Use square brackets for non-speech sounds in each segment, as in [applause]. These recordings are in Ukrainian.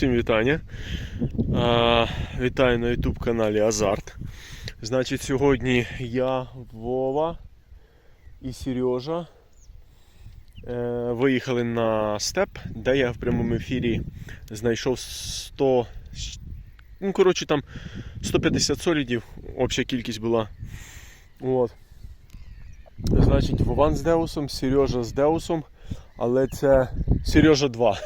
Всім вітання. А, вітаю на YouTube каналі Азарт. Значить, сьогодні я, Вова і Сережа е, виїхали на степ, де я в прямому ефірі знайшов 100. Ну, коротше, там 150 солідів, обща кількість була. От. Значить, Вован з Деусом, Сережа з Деусом, але це Сережа 2.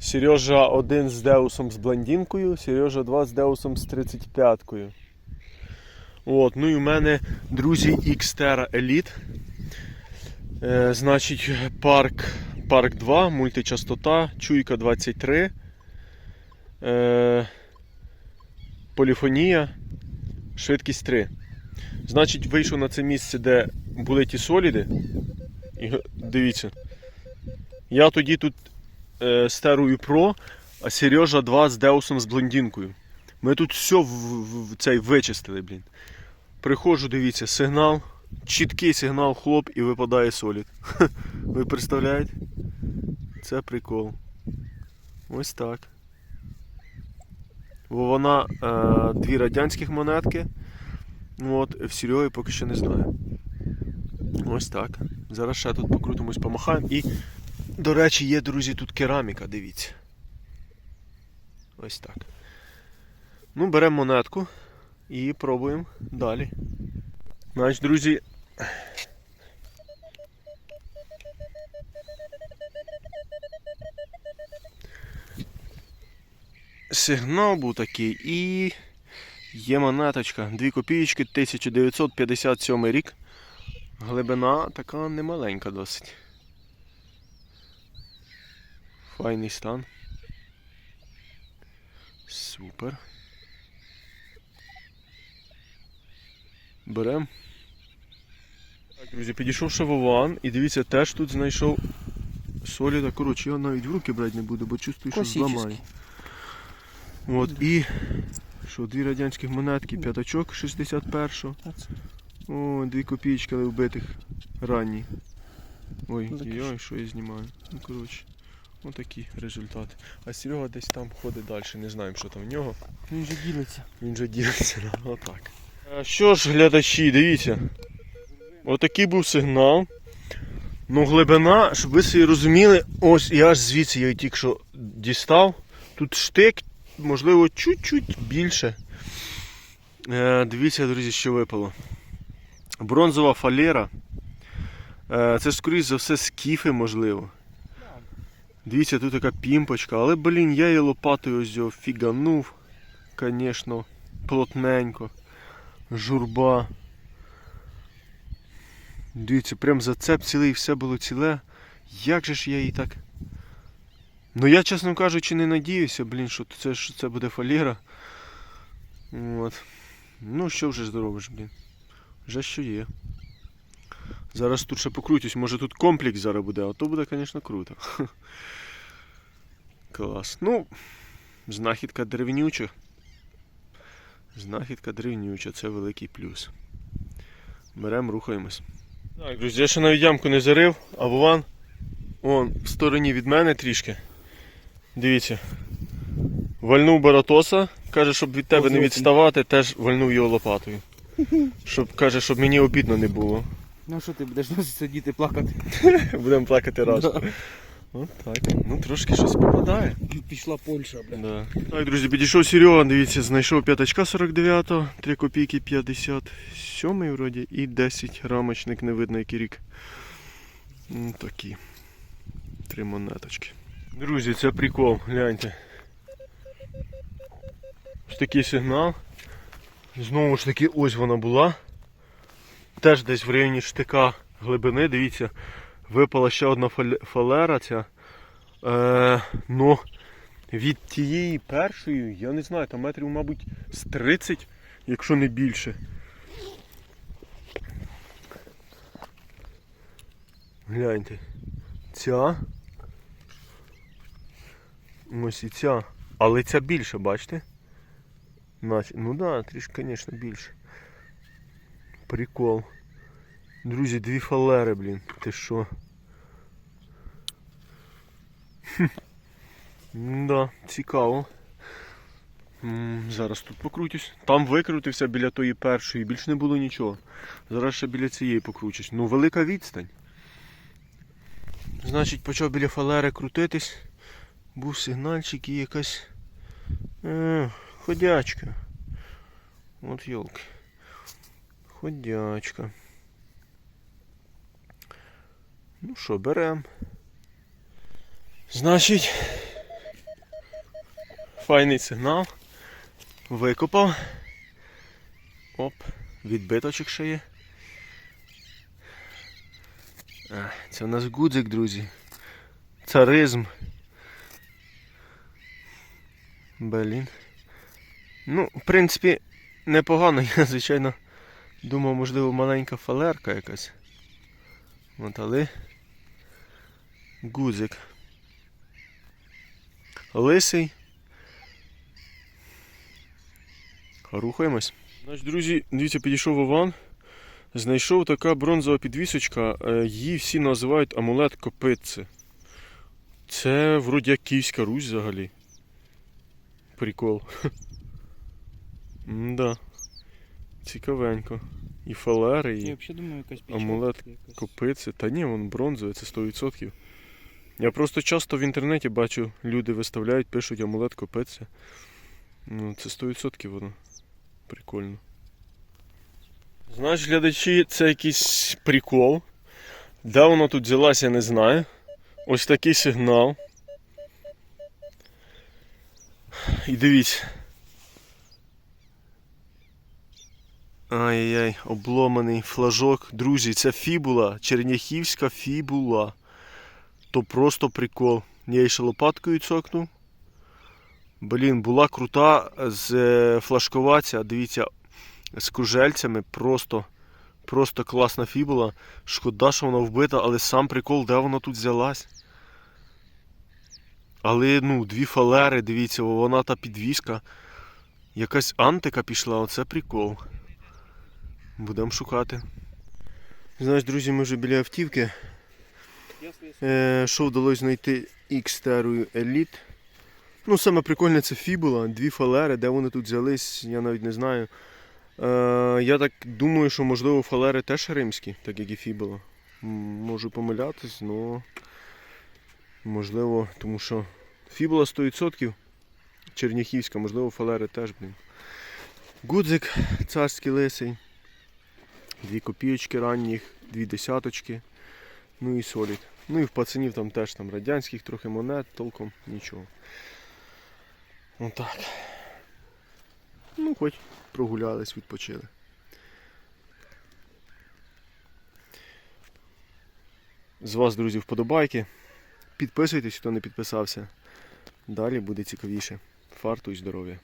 Сережа 1 з Деусом з блондинкою, Сережа 2 з Деусом з 35-кою. От, ну і в мене, друзі, Xterra Elite. Е, значить, парк, парк 2, мультичастота, чуйка 23. Е, поліфонія, швидкість 3. Значить, вийшов на це місце, де були ті соліди. І дивіться. Я тоді тут е, стерую Pro, а Сережа 2 з Деусом з блондинкою. Ми тут все в, в, в цей вичистили, блін. Приходжу, дивіться, сигнал, чіткий сигнал, хлоп, і випадає солід. [laughs] Ви представляєте? Це прикол. Ось так. Бо вона е, дві радянських монетки. От, в Сереги поки що не знаю. Ось так. Зараз ще тут покрутимось, помахаємо. І, до речі, є, друзі, тут кераміка, дивіться. Ось так. Ну, беремо монетку і пробуємо далі. Значить, друзі. Сигнал був такий і є монеточка. 2 копійки 1957 рік. Глибина така немаленька досить. Файний стан. Супер. Берем. Так, друзі, підійшов ще Вован і дивіться, теж тут знайшов соліда. Коротше, я навіть в руки брати не буду, бо чувствую, що зламаю. От, і що, дві радянських монетки, п'ятачок 61-го. О, дві копійки, вбитих ранні. Ой, ой, що я знімаю. Ну, коротше, отакі результати. А Серега десь там ходить далі, не знаємо, що там в нього. Він же ділиться. Він же ділиться, да, [laughs] отак. Що ж, глядачі, дивіться. Отакий був сигнал. Ну, глибина, щоб ви собі розуміли, ось я аж звідси я тільки що дістав. Тут штик, можливо, чуть-чуть більше. Е, дивіться, друзі, що випало. Бронзова фалера. Е, це, скоріш за все, скіфи, можливо. Дивіться, тут така пімпочка, але, блін, я її лопатою ось його фіганув. Звісно, плотненько. Журба. Дивіться, прям зацеп цілий, все було ціле. Як же ж я її так. Ну я, чесно кажучи, не надіюся, блін, що це, що це буде фаліра. От. Ну, що вже зробиш, блін. Вже що є. Зараз тут ще покрутюсь, може тут комплекс зараз буде, а то буде, звісно, круто. [laughs] Клас. Ну, знахідка древнюча. Знахідка древнюча, це великий плюс. Беремо, рухаємось. Так, друзі, я ще навіть ямку не зарив, а Вован он в стороні від мене трішки. Дивіться. Вальнув баратоса, каже, щоб від тебе не відставати, теж вальнув його лопатою. Щоб, каже, щоб мені обідно не було. Ну що ти будеш сидіти плакати? [laughs] Будемо плакати разом. От так. Ну трошки щось попадає. Пішла Польща, бля. Да. Так, друзі, підійшов Серега, дивіться, знайшов п'ятачка 49-го, 3 копійки 57 вроді і 10 рамочник, не видно який рік. Ну, такі. Три монеточки. Друзі, це прикол, гляньте. Ось такий сигнал. Знову ж таки, ось вона була. Теж десь в районі штика глибини, дивіться, випала ще одна фалера ця. Е, ну, від тієї першої, я не знаю, там метрів, мабуть, з 30, якщо не більше. Гляньте. Ця. Ось і ця. Але ця більше, бачите? Ну да, трішки, звісно, більше. Прикол. Друзі, дві фалери, блін. Ти що? Да, цікаво. Зараз тут покрутюсь. Там викрутився біля тої першої, більш не було нічого. Зараз ще біля цієї покручусь. Ну, велика відстань. Значить, почав біля фалери крутитись. Був сигнальчик і якась. Е, ходячка. От йолки. Ходячка. Ну що, берем. Значить. Файний сигнал. Викопав. Оп, відбиточок ще є. А, це у нас гудзик, друзі. Царизм. Блін. Ну, в принципі, непогано. [laughs] Я, звичайно, думав, можливо, маленька фалерка якась. От, але гудзик. Лисий. Рухаємось. Значить, друзі, дивіться, підійшов Вован. Знайшов така бронзова підвісочка. е, Її всі називають амулет копитці. Це вроді як Київська Русь взагалі. Прикол. [laughs] Да. Цікавенько. І фалери, і думаю, якась амулет якась. копитці. Та ні, вон бронзовий, це 100%. Я просто часто в інтернеті бачу, люди виставляють, пишуть амулет копитці. Ну, це 100% воно. Прикольно. Знаєш, глядачі, це якийсь прикол. Де воно тут взялася, я не знаю. Ось такий сигнал. І дивіться. Ай-яй, обломаний флажок. Друзі, це фібула, черняхівська фібула. То просто прикол. Я її ще лопаткою цокнув. Блін, була крута з е, флажковаця, дивіться, з кружельцями. Просто, просто класна фібула. Шкода, що вона вбита, але сам прикол, де вона тут взялась. Але ну, дві фалери, дивіться, вона та підвіска. Якась антика пішла, оце прикол. Будемо шукати. Знаєш, друзі, ми вже біля автівки. Е, що вдалося знайти X-Terу Elite. Ну, саме прикольне це фібула, дві фалери, де вони тут взялись, я навіть не знаю. Е, я так думаю, що можливо фалери теж римські, так як і фібула. Можу помилятись, але можливо, тому що фібула 100%, черняхівська, можливо, фалери теж, блін. Гудзик царський лисий. Дві копійочки ранніх, дві десяточки. Ну і солід. Ну і в пацанів там теж там радянських трохи монет, толком нічого. Отак. Ну, хоч прогулялись, відпочили. З вас, друзі, вподобайки. Підписуйтесь, хто не підписався. Далі буде цікавіше. Фарту і здоров'я.